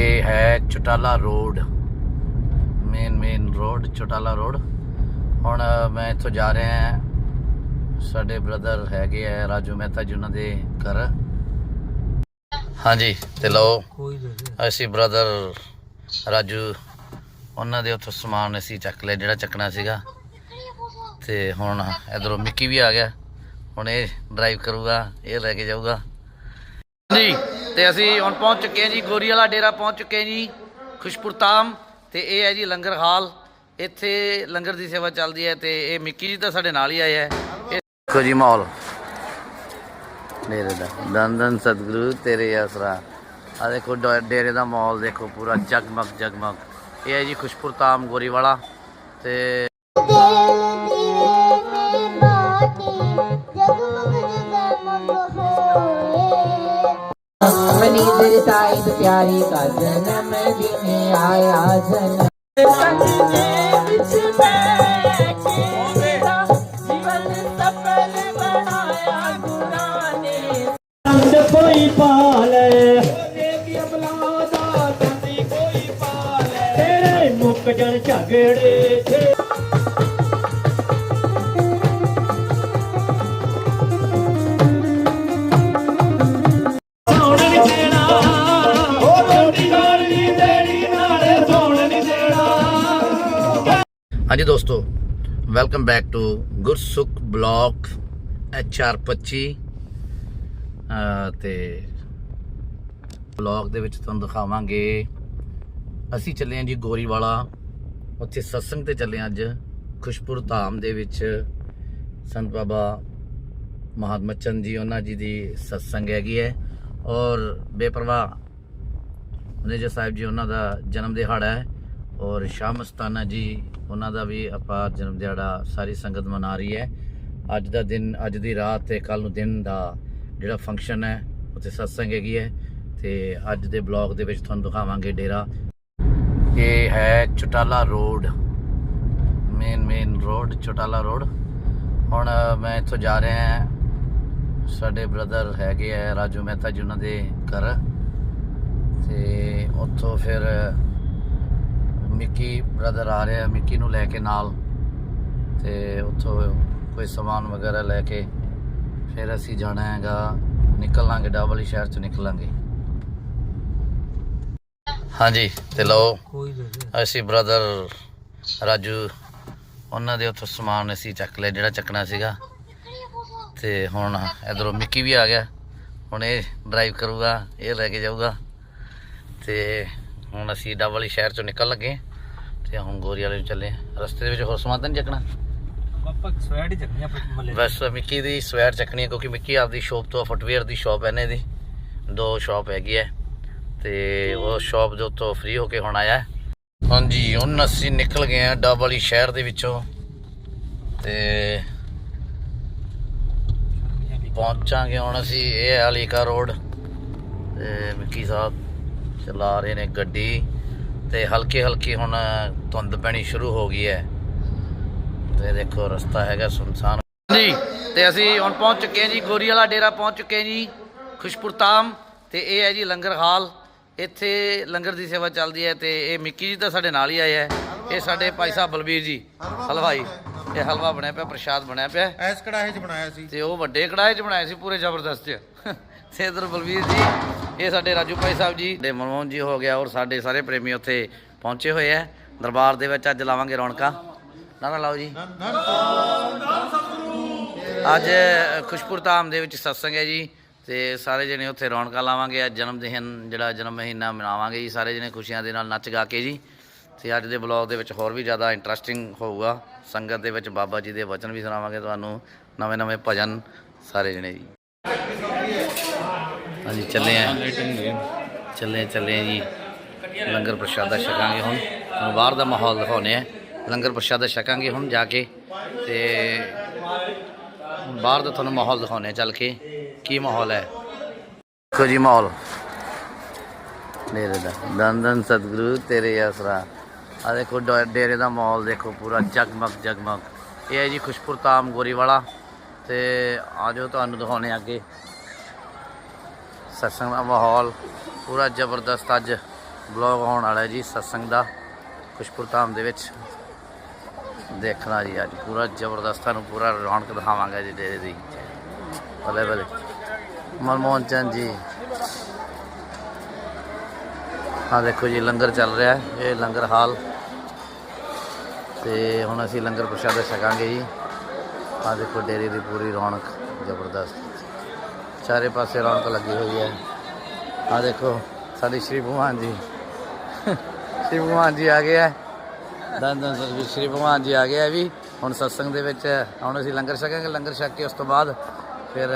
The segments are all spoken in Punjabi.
ਇਹ ਹੈ Chatala road main main road Chatala road. ਹੁਣ ਮੈਂ ਇੱਥੋਂ ਜਾ ਰਿਹਾ ਹਾਂ। ਸਾਡੇ ਬ੍ਰਦਰ ਹੈਗੇ ਆ ਰਾਜੂ ਮਹਿਤਾ ਜੀ ਉਹਨਾਂ ਦੇ ਘਰ। ਹਾਂਜੀ ਤੇ ਲਓ ਅਸੀਂ ਬ੍ਰਦਰ ਰਾਜੂ ਉਹਨਾਂ ਦੇ ਉੱਥੋਂ ਸਮਾਨ ਅਸੀਂ ਚੱਕ ਲਿਆ ਜਿਹੜਾ ਚੱਕਣਾ ਸੀਗਾ। ਤੇ ਹੁਣ ਇਧਰੋਂ ਮਿੱਕੀ ਵੀ ਆ ਗਿਆ। ਹੁਣ ਇਹ ਡਰਾਈਵ ਕਰੂਗਾ ਇਹ ਲੈ ਕੇ ਜਾਊਗਾ। ਜੀ ਤੇ ਅਸੀਂ ਹੁਣ ਪਹੁੰਚ ਚੁੱਕੇ ਹਾਂ ਜੀ ਗੋਰੀ ਵਾਲਾ ਡੇਰਾ ਪਹੁੰਚ ਚੁੱਕੇ ਹਾਂ ਜੀ ਖੁਸ਼ਪੁਰਤਾਮ ਤੇ ਇਹ ਹੈ ਜੀ ਲੰਗਰ ਹਾਲ। ਇੱਥੇ ਲੰਗਰ ਦੀ ਸੇਵਾ ਚੱਲਦੀ ਹੈ ਤੇ ਇਹ ਮਿੱਕੀ ਜੀ ਤਾਂ ਸਾਡੇ ਨਾਲ ਹੀ ਆਏ ਹੈ। ਇਹ ਦੇਖੋ ਜੀ ਮਾਹੌਲ। ਡੇਰੇ ਦਾ ਦਨ ਸਤਿਗੁਰੂ, ਤੇਰੇ ਆਸਰਾ। ਆ ਦੇਖੋ ਡੇਰੇ ਦਾ ਮਾਹੌਲ ਦੇਖੋ ਪੂਰਾ ਜਗਮਗ ਜਗਮਗ ਇਹ ਹੈ ਜੀ ਖੁਸ਼ਪੁਰਤਾਮ ਗੋਰੀ ਵਾਲਾ ਤੇ ਤਾਈ ਤੇ welcome back to Gursukh blog HR 25 ਅਹ ਤੇ ਬਲੌਗ ਦੇ ਵਿੱਚ ਤੁਹਾਨੂੰ ਦਿਖਾਵਾਂਗੇ। ਅਸੀਂ ਚੱਲੇ ਹਾਂ ਜੀ ਗੋਰੀਵਾਲਾ। ਉੱਥੇ ਸਤਸੰਗ ਤੇ ਚੱਲੇ ਹਾਂ ਅੱਜ। ਖੁਸ਼ਪੁਰ ਧਾਮ ਦੇ ਵਿੱਚ ਸੰਤ ਬਾਬਾ ਮਹਾਤਮਾ ਚੰਦ ਜੀ ਉਹਨਾਂ ਜੀ ਦੀ ਸਤਸੰਗ ਹੈਗੀ ਹੈ। ਔਰ ਬੇਪਰਵਾਹ ਮਨੇਜਰ ਸਾਹਿਬ ਜੀ ਉਹਨਾਂ ਦਾ ਜਨਮ ਦਿਹਾੜਾ ਹੈ। ਔਰ ਸ਼ਾਹ ਮਸਤਾਨਾ ਜੀ, ਉਹਨਾਂ ਦਾ ਵੀ ਆਪਾਂ ਜਨਮ ਦਿਹਾੜਾ ਸਾਰੀ ਸੰਗਤ ਮਨਾ ਰਹੀ ਹੈ। ਅੱਜ ਦਾ ਦਿਨ, ਅੱਜ ਦੀ ਰਾਤ ਤੇ ਕੱਲ ਨੂੰ ਦਿਨ ਦਾ ਜਿਹੜਾ ਫੰਕਸ਼ਨ ਹੈ, ਉੱਥੇ ਸਤਸੰਗ ਹੈਗੀ ਹੈ ਤੇ ਅੱਜ ਦੇ ਬਲੌਗ ਦੇ ਵਿੱਚ ਤੁਹਾਨੂੰ ਦਿਖਾਵਾਂਗੇ ਡੇਰਾ। ਇਹ ਹੈ Chatala road main main road Chatala road. ਹੁਣ ਮੈਂ ਇੱਥੋਂ ਜਾ ਰਿਹਾ ਹਾਂ। ਸਾਡੇ ਬ੍ਰਦਰ ਹੈਗੇ ਆ ਰਾਜੂ ਮਹਿਤਾ ਜੀ ਉਹਨਾਂ ਦੇ ਘਰ। ਤੇ ਉੱਥੋਂ ਫਿਰ ਮਿੱਕੀ ਬ੍ਰਦਰ ਆ ਰਿਹਾ ਮਿੱਕੀ ਨੂੰ ਲੈ ਕੇ ਨਾਲ ਤੇ ਉੱਥੋਂ ਕੋਈ ਸਮਾਨ ਵਗੈਰਾ ਲੈ ਕੇ ਫਿਰ ਅਸੀਂ ਜਾਣਾ ਹੈਗਾ ਨਿਕਲਾਂਗੇ ਡਬਲ ਸ਼ਹਿਰ ਚ ਨਿਕਲਾਂਗੇ। ਹਾਂਜੀ ਤੇ ਲਓ ਅਸੀਂ ਬ੍ਰਦਰ ਰਾਜੂ ਉਹਨਾਂ ਦੇ ਉੱਥੋਂ ਸਮਾਨ ਅਸੀਂ ਚੱਕ ਲਿਆ ਜਿਹੜਾ ਚੱਕਣਾ ਸੀਗਾ। ਤੇ ਹੁਣ ਇਧਰੋਂ ਮਿੱਕੀ ਵੀ ਆ ਗਿਆ ਹੁਣ ਇਹ ਡਰਾਈਵ ਕਰੂਗਾ ਇਹ ਲੈ ਕੇ ਜਾਊਗਾ। ਤੇ ਹੁਣ ਅਸੀਂ ਡਬਲ ਸ਼ਹਿਰ ਚੋਂ ਨਿਕਲ ਲੱਗੇ। ਤੇ ਹੁਣ ਗੋਰੀ ਵਾਲੇ ਨੂੰ ਚੱਲੇ। ਰਸਤੇ ਦੇ ਵਿੱਚ ਹੋਰ ਸਮਾਨ ਤਾਂ ਨਹੀਂ ਚੱਕਣਾ? ਪਾਪਾ ਸਵੈਡ ਹੀ ਚੱਕਣੀ ਆਪਣੇ ਮੱਲੇ ਬਸ ਮਿੱਕੀ ਦੀ ਸਵੈਰ ਚੱਕਣੀ ਹੈ ਕਿਉਂਕਿ ਮਿੱਕੀ ਆਪਦੀ ਸ਼ੋਪ ਤੋਂ ਫੁੱਟਵੇਅਰ ਦੀ ਸ਼ੋਪ ਹੈ ਨੇ ਦੀ। ਦੋ ਸ਼ਾਪ ਹੈਗੀ ਹੈ ਤੇ ਉਹ ਸ਼ਾਪ ਦੇ ਉੱਤੋਂ ਫ੍ਰੀ ਹੋ ਕੇ ਹੁਣ ਆਇਆ। ਹਾਂਜੀ ਹੁਣ ਅਸੀਂ ਨਿਕਲ ਗਏ ਆ ਡਬਲ ਸ਼ਹਿਰ ਦੇ ਵਿੱਚੋਂ। ਤੇ ਪਹੁੰਚਾਂਗੇ ਹੁਣ ਅਸੀਂ ਇਹ ਅਲੀਕਾ ਰੋਡ। ਤੇ ਮਿੱਕੀ ਸਾਹਿਬ ਚਲਾ ਰਹੇ ਨੇ ਗੱਡੀ। ਤੇ ਹਲਕੇ ਹਲਕੇ ਹੁਣ ਧੁੰਦ ਪੈਣੀ ਸ਼ੁਰੂ ਹੋ ਗਈ ਹੈ। ਤੇ ਦੇਖੋ ਰਸਤਾ ਹੈਗਾ ਸੁਨਸਾਨ। ਜੀ ਤੇ ਅਸੀਂ ਹੁਣ ਪਹੁੰਚ ਚੁੱਕੇ ਹਾਂ ਜੀ ਗੋਰੀ ਵਾਲਾ ਡੇਰਾ ਪਹੁੰਚ ਚੁੱਕੇ ਹਾਂ ਜੀ ਖੁਸ਼ਪੁਰਤਾਮ ਤੇ ਇਹ ਹੈ ਜੀ ਲੰਗਰ ਹਾਲ। ਇੱਥੇ ਲੰਗਰ ਦੀ ਸੇਵਾ ਚੱਲਦੀ ਹੈ ਤੇ ਇਹ ਮਿੱਕੀ ਜੀ ਤਾਂ ਸਾਡੇ ਨਾਲ ਹੀ ਆਇਆ ਹੈ। ਇਹ ਸਾਡੇ ਭਾਈ ਸਾਹਿਬ ਬਲਬੀਰ ਜੀ ਹਲਵਾਈ ਇਹ ਹਲਵਾ ਬਣਿਆ ਪਿਆ ਪ੍ਰਸ਼ਾਦ ਬਣਿਆ ਪਿਆ। ਐਸ ਕੜਾਹੇ 'ਚ ਬਣਾਇਆ ਸੀ। ਤੇ ਉਹ ਵੱਡੇ ਕੜਾਏ 'ਚ ਬਣਾਏ ਸੀ ਪੂਰੇ ਜ਼ਬਰਦਸਤ 'ਚ ਤੇ ਬਲਵੀਰ ਜੀ, ਇਹ ਸਾਡੇ ਰਾਜੂ ਭਾਈ ਸਾਹਿਬ ਜੀ। ਤੇ ਮਨਮੋਹਨ ਜੀ ਹੋ ਗਿਆ ਔਰ ਸਾਡੇ ਸਾਰੇ ਪ੍ਰੇਮੀ ਉੱਥੇ ਪਹੁੰਚੇ ਹੋਏ ਆ। ਦਰਬਾਰ ਦੇ ਵਿੱਚ ਅੱਜ ਲਾਵਾਂਗੇ ਰੌਣਕਾਂ। ਨਾ ਲਾਓ ਜੀ। ਅੱਜ ਖੁਸ਼ਪੁਰ ਧਾਮ ਦੇ ਵਿੱਚ ਸਤਸੰਗ ਹੈ ਜੀ। ਤੇ ਸਾਰੇ ਜਣੇ ਉੱਥੇ ਰੌਣਕਾਂ ਲਾਵਾਂਗੇ। ਅੱਜ ਜਨਮ ਦਿਨ, ਜਿਹੜਾ ਜਨਮ ਮਹੀਨਾ ਮਨਾਵਾਂਗੇ ਜੀ। ਸਾਰੇ ਜਣੇ ਖੁਸ਼ੀਆਂ ਦੇ ਨਾਲ ਨੱਚ ਗਾ ਕੇ ਜੀ। ਤੇ ਅੱਜ ਦੇ ਬਲੌਗ ਦੇ ਵਿੱਚ ਹੋਰ ਵੀ ਜ਼ਿਆਦਾ ਇੰਟਰਸਟਿੰਗ ਹੋਊਗਾ। ਸੰਗਤ ਦੇ ਵਿੱਚ ਬਾਬਾ ਜੀ ਦੇ ਵਚਨ ਵੀ ਸੁਣਾਵਾਂਗੇ ਤੁਹਾਨੂੰ। ਨਵੇਂ ਨਵੇਂ ਭਜਨ ਸਾਰੇ ਜਣੇ ਜੀ। ਹਾਂਜੀ ਚੱਲੇ ਆ। ਚੱਲੇ ਚੱਲੇ ਜੀ। ਲੰਗਰ ਪ੍ਰਸ਼ਾਦਾ ਛਕਾਂਗੇ ਹੁਣ। ਤੁਹਾਨੂੰ ਬਾਹਰ ਦਾ ਮਾਹੌਲ ਦਿਖਾਉਨੇ ਆ। ਲੰਗਰ ਪ੍ਰਸ਼ਾਦਾ ਛਕਾਂਗੇ ਹੁਣ ਜਾ ਕੇ। ਤੇ ਬਾਹਰ ਦਾ ਤੁਹਾਨੂੰ ਮਾਹੌਲ ਦਿਖਾਉਨੇ ਚੱਲ ਕੇ। ਕੀ ਮਾਹੌਲ ਹੈ? ਦੇਖੋ ਜੀ ਮਾਹੌਲ। ਡੇਰੇ ਦਾ। ਦਨ ਦਨ ਸਤਿਗੁਰੂ ਤੇਰੇ ਆਸਰਾ। ਆ ਦੇਖੋ ਡੇਰੇ ਦਾ ਮਾਹੌਲ ਦੇਖੋ ਪੂਰਾ ਜਗਮਗ ਜਗਮਗ। ਇਹ ਹੈ ਜੀ ਖੁਸ਼ਪੁਰ ਤਾਮ ਗੋਰੀ ਵਾਲਾ ਤੇ ਆਜੋ ਤੁਹਾਨੂੰ ਦਿਖਾਉਣੇ ਅੱਗੇ। ਸਤਸੰਗ ਦਾ ਮਾਹੌਲ ਪੂਰਾ ਜ਼ਬਰਦਸਤ ਅੱਜ ਬਲੌਗ ਹੋਣ ਵਾਲਾ ਜੀ, ਸਤਸੰਗ ਦਾ, ਖੁਸ਼ਪੁਰ ਧਾਮ ਦੇ ਵਿੱਚ। ਦੇਖਣਾ ਜੀ ਅੱਜ, ਪੂਰਾ ਜ਼ਬਰਦਸਤ, ਤੁਹਾਨੂੰ ਪੂਰਾ ਰੌਣਕ ਦਿਖਾਵਾਂਗੇ ਜੀ, ਡੇਰੇ ਦੀ। ਭਲੇ ਭਲੇ ਮਨਮੋਹਨ ਚੰਦ ਜੀ। ਹਾਂ ਦੇਖੋ ਜੀ, ਲੰਗਰ ਚੱਲ ਰਿਹਾ ਹੈ, ਇਹ ਲੰਗਰ ਹਾਲ। ਤੇ ਹੁਣ ਅਸੀਂ ਲੰਗਰ ਪ੍ਰਸ਼ਾਦਾ ਛਕਾਂਗੇ ਜੀ। ਆ ਦੇਖੋ, ਡੇਰੇ ਦੀ ਪੂਰੀ ਰੌਣਕ, ਜ਼ਬਰਦਸਤ। ਚਾਰੇ ਪਾਸੇ ਰੌਣਕ ਲੱਗੀ ਹੋਈ ਹੈ। ਆ ਦੇਖੋ, ਸਾਡੇ ਸ਼੍ਰੀ ਭਗਵਾਨ ਜੀ। ਸ਼੍ਰੀ ਭਗਵਾਨ ਜੀ ਆ ਗਏ ਹੈ। ਦਨ ਦਨ ਸਰ ਸ਼੍ਰੀ ਭਗਵਾਨ ਜੀ ਆ ਗਏ ਹੈ ਵੀ। ਹੁਣ ਸਤਸੰਗ ਦੇ ਵਿੱਚ, ਹੁਣ ਅਸੀਂ ਲੰਗਰ ਛਕਾਂਗੇ, ਲੰਗਰ ਛਕ ਕੇ ਉਸ ਤੋਂ ਬਾਅਦ ਫਿਰ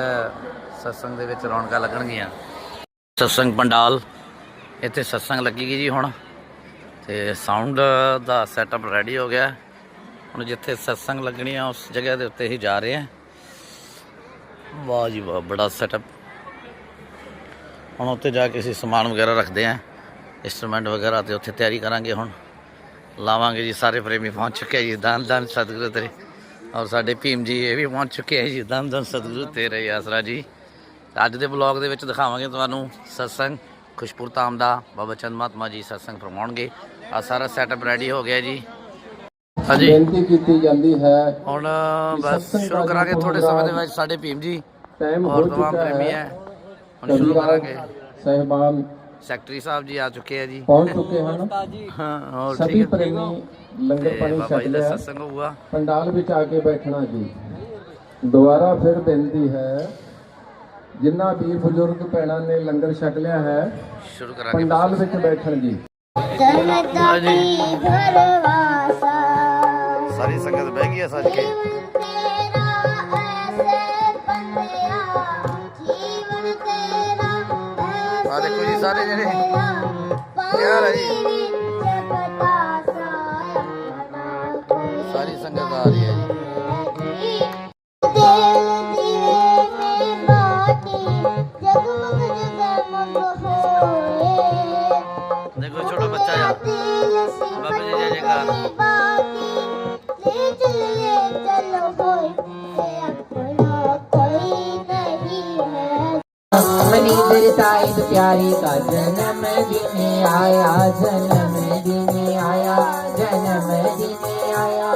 ਸਤਸੰਗ ਦੇ ਵਿੱਚ ਰੌਣਕਾਂ ਲੱਗਣਗੀਆਂ। ਸਤਸੰਗ ਪੰਡਾਲ, ਇੱਥੇ ਸਤਸੰਗ ਲੱਗੇਗੀ ਜੀ ਹੁਣ। ਤੇ ਸਾਊਂਡ ਦਾ ਸੈਟਅਪ ਰੈਡੀ ਹੋ ਗਿਆ। ਹੁਣ ਜਿੱਥੇ ਸਤਸੰਗ ਲੱਗਣੀ ਆ, ਉਸ ਜਗ੍ਹਾ ਦੇ ਉੱਤੇ ਹੀ ਜਾ ਰਹੇ ਆ। ਵਾਹ ਜੀ ਵਾਹ, ਬੜਾ ਸੈਟਅਪ ਹੁਣ ਉੱਤੇ ਜਾ ਕੇ ਅਸੀਂ ਸਮਾਨ ਵਗੈਰਾ ਰੱਖਦੇ ਆ ਇਨਸਟਰੂਮੈਂਟ ਵਗੈਰਾ ਤੇ ਉੱਥੇ ਤਿਆਰੀ ਕਰਾਂਗੇ ਹੁਣ। ਲਾਵਾਂਗੇ ਜੀ, ਸਾਰੇ ਪ੍ਰੇਮੀ ਪਹੁੰਚ ਚੁੱਕੇ ਜੀ, ਦਾਨ ਦਾਨ ਸਤਿਗੁਰੂ ਤੇਰੇ। ਔਰ ਸਾਡੇ ਭੀਮ ਜੀ ਇਹ ਵੀ ਪਹੁੰਚ ਚੁੱਕੇ ਆ ਜੀ, ਦਾਨ ਦਾਨ ਸਤਿਗੁਰੂ ਤੇਰੇ ਆਸਰਾ ਜੀ। ਅੱਜ ਦੇ ਬਲੌਗ ਦੇ ਵਿੱਚ ਦਿਖਾਵਾਂਗੇ ਤੁਹਾਨੂੰ ਸਤਸੰਗ ਖੁਸ਼ਪੁਰ ਧਾਮ ਦਾ। ਬਾਬਾ ਚੰਦ ਮਹਾਤਮਾ ਜੀ ਸਤਸੰਗ ਫਰਮਾਉਣਗੇ। ਆ ਸਾਰਾ ਸੈਟਅਪ ਰੈਡੀ ਹੋ ਗਿਆ ਜੀ। ਹਾਂਜੀ। ਬੇਨਤੀ ਕੀਤੀ ਜਾਂਦੀ ਹੈ ਹੁਣ ਬਸ ਸ਼ੁਰੂ ਕਰਾਂਗੇ ਥੋੜੇ ਸਮੇਂ ਦੇ ਵਿੱਚ ਸਾਡੇ ਭੀਮ ਜੀ। ਟਾਈਮ ਹੋ ਔਰ ਤਮਾਮ ਚੁੱਕਾ ਪ੍ਰੇਮੀ ਹੈ। ਹੈ ਹੁਣ ਸ਼ੁਰੂ ਕਰਾਂਗੇ। ਸਹਿਬਾਨ ਸੈਕਟਰੀ ਸਾਹਿਬ ਜੀ ਆ ਚੁੱਕੇ ਆ ਜੀ। ਪਹੁੰਚ ਚੁੱਕੇ ਹਨ। ਹਾਂ ਹੋਰ ਸਭੀ ਠੀਕ ਹੈ। ਪ੍ਰੇਮੀ ਲੰਗਰ ਤੇ ਪਾਣੀ ਬਾਬਾ ਛਕ ਦਾ ਲਿਆ। ਸਤਸੰਗ ਹੋਊਗਾ। ਪੰਡਾਲ ਵਿੱਚ ਆ ਕੇ ਬੈਠਣਾ ਜੀ। ਦੁਬਾਰਾ ਫਿਰ ਬੇਨਤੀ ਹੈ ਜਿਨ੍ਹਾਂ ਵੀ ਬਜ਼ੁਰਗ ਭੈਣਾਂ ਨੇ ਲੰਗਰ ਛਕ ਲਿਆ ਹੈ ਸ਼ੁਰੂ ਕਰਾਂਗੇ। ਪੰਡਾਲ ਵਿੱਚ ਬੈਠਣ ਜੀ। ਹਾਂਜੀ ਘਰਵਾਸਾ ਸਾਰੀ ਸੰਗਤ ਬਹਿ ਗਈ ਹੈ ਸੱਜ ਕੇ ਆ ਦੇਖੋ ਜੀ ਸਾਰੇ ਜਿਹੜੇ ਤਿਆਰ ਹੈ ਜੀ। ਸਾਰੀ ਸੰਗਤ ਆ ਰਹੀ ਹੈ ਜੀ। ਦੇਖੋ ਛੋਟਾ ਬੱਚਾ ਯਾਰ ਬਾਬਾ ਜੀ ਜੈ ਜੈਕਾਰ। ਨੀ ਬਿਰਤਾਈ ਤ ਪਿਆਰੀ ਕਾ ਜਨਮ ਦਿਨੇ ਆਇਆ, ਜਨਮ ਦਿਨੇ ਆਇਆ, ਜਨਮ ਦਿਨੇ ਆਇਆ।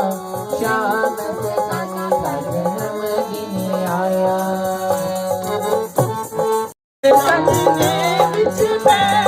ਸ਼ਾਮ ਤੇ ਕਾਨੀ ਕਾ ਜਨਮ ਦਿਨੇ ਆਇਆ। ਸੰਨੇ ਵਿੱਚ ਮੈਂ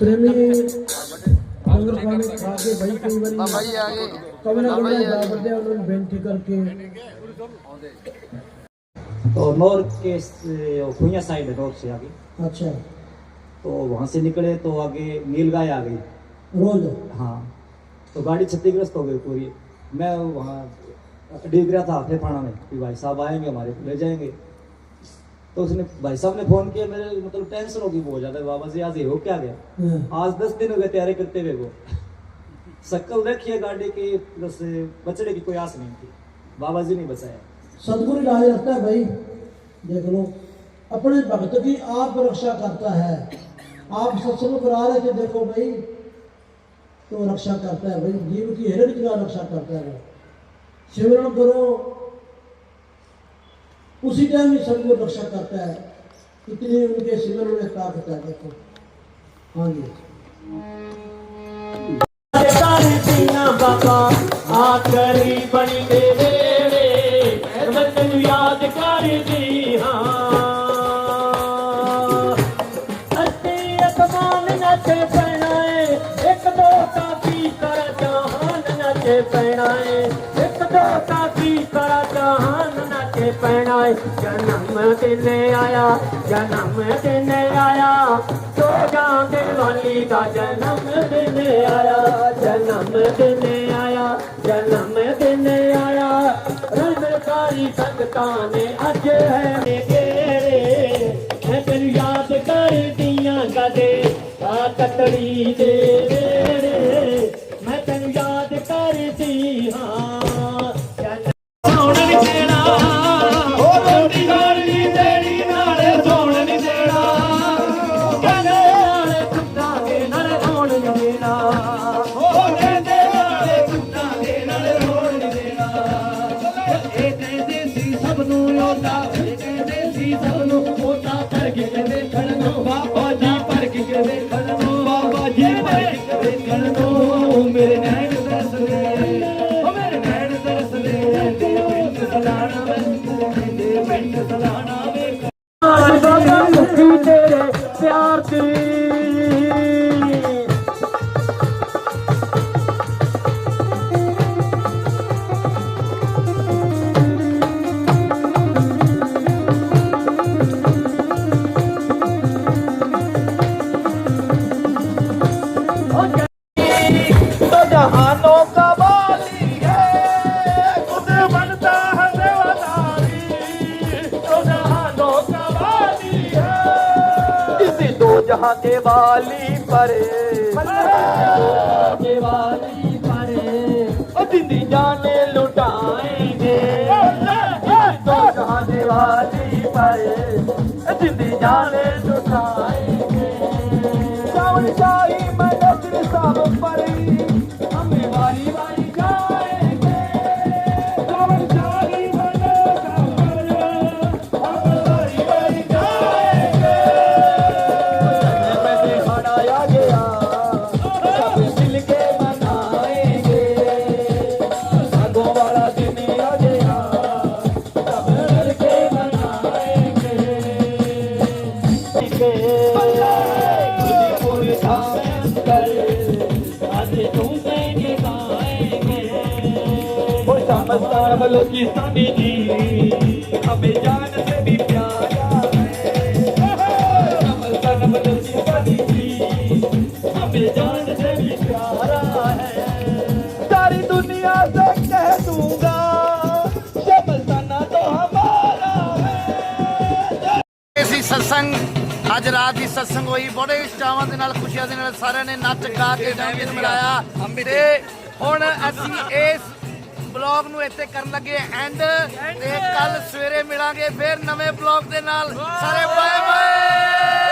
نور سے تو وہاں سے نکلے تو آگے نیل گائے آ گئی ہاں تو گاڑی چھتیگست ہو گئی پوری میں وہاں ڈگ رہا تھا ہاتھے پڑا میں کہ بھائی صاحب آئیں گے ہمارے لے جائیں گے تو اس نے بھائی صاحب نے فون کیا میرے مطلب ٹینشن ہوگی وہ ہو جاتا ہے بابا جی آج یہ ہو کیا گیا؟ ہاں۔ آج دس دن ہو گئے تیاری کرتے ہوئے وہ۔ سکل رکھی ہے گاڑی کی بس بچڑے کی کوئی آس نہیں تھی۔ بابا جی نے بچایا۔ سدگر لاج رکھتا ہے بھائی۔ دیکھ لو اپنے بھگت کی آپ رکشا کرتا ہے۔ آپ سب سے کرا رہے تھے دیکھو بھائی تو رکشا کرتا ہے بھائی۔ جیو کی ہرن کی رکشا کرتا ہے سمرن کرو اسی ٹائم یہ سبھی کو بخشا کرتا ہے۔ اتنی ان کے سلر انہیں طاقت ہے، دیکھو۔ ہاں جی۔ کر بنی میرے وطن یاد کر دی۔ ਜਹਾਨ ਨੱਚੇ ਜਨਮ ਦਿਨ ਆਇਆ? ਜਨਮ ਦਿਨ ਆਇਆ? ਸੋ ਜਾਂਦੇ ਵਾਲੀ ਦਾ ਜਨਮ ਦਿਨ ਆਇਆ? ਜਨਮ ਦਿਨ ਆਇਆ? ਜਨਮ ਦਿਨ ਆਇਆ? ਰਣਕਾਰੀ ਸੰਗਤਾਂ ਨੇ ਅੱਜ ਹੈ ਤੇਰੇ ਮੈਂ ਤੈਨੂੰ ਯਾਦ ਕਰਦੀਆਂ ਕਦੇ ਆ ਕਤੜੀ ਦੇ ਵੇੜੇ ਮੈਂ ਤੈਨੂੰ ਯਾਦ ਕਰਦੀ ਹਾਂ। ਪਰ ਕੇ ਵੇਖਣ ਪਾਰੇ। ਬੱਲੇ ਵਾਲੀ ਪਾਰੇ ਉਹ ਜਿੰਦੀ ਜਾਨੇ ਲੁਟਾਏਗੇ। ਤੋਂ ਜਹਾਂ ਦੇ ਵਾਲੀ ਪਾਰੇ। ਜਿੰਦੀ ਜਾਨੇ ਲੁਟਾਏਗੇ ਚਾਵਲ ਚਾ बलोचिस्तानी जी हमें जान से भी प्यारा है समस्तान बलोचिस्तानी जी हमें जान से भी प्यारा है सारी दुनिया से कह दूंगा समस्ताना तो हमारा है ਅਸੀਂ ਸਤਸੰਗ ਅੱਜ ਰਾਤ ਦੀ ਸਤਸੰਗ ਹੋਈ ਬੜੇ ਚਾਵਾਂ ਦੇ ਨਾਲ ਖੁਸ਼ੀਆਂ ਦੇ ਨਾਲ ਸਾਰਿਆਂ ਨੇ ਨੱਚ ਗਾ ਕੇ ਜਨਮ ਮਿਲਾਇਆ ਤੇ ਹੁਣ ਅਸੀਂ ਇਸ ਬਲੌਗ ਨੂੰ ਇੱਥੇ ਕਰਨ ਲੱਗੇ ਐਂਡ ਤੇ ਕੱਲ ਸਵੇਰੇ ਮਿਲਾਂਗੇ ਫਿਰ ਨਵੇਂ ਬਲੌਗ ਦੇ ਨਾਲ। ਸਾਰੇ ਬਾਏ ਬਾਏ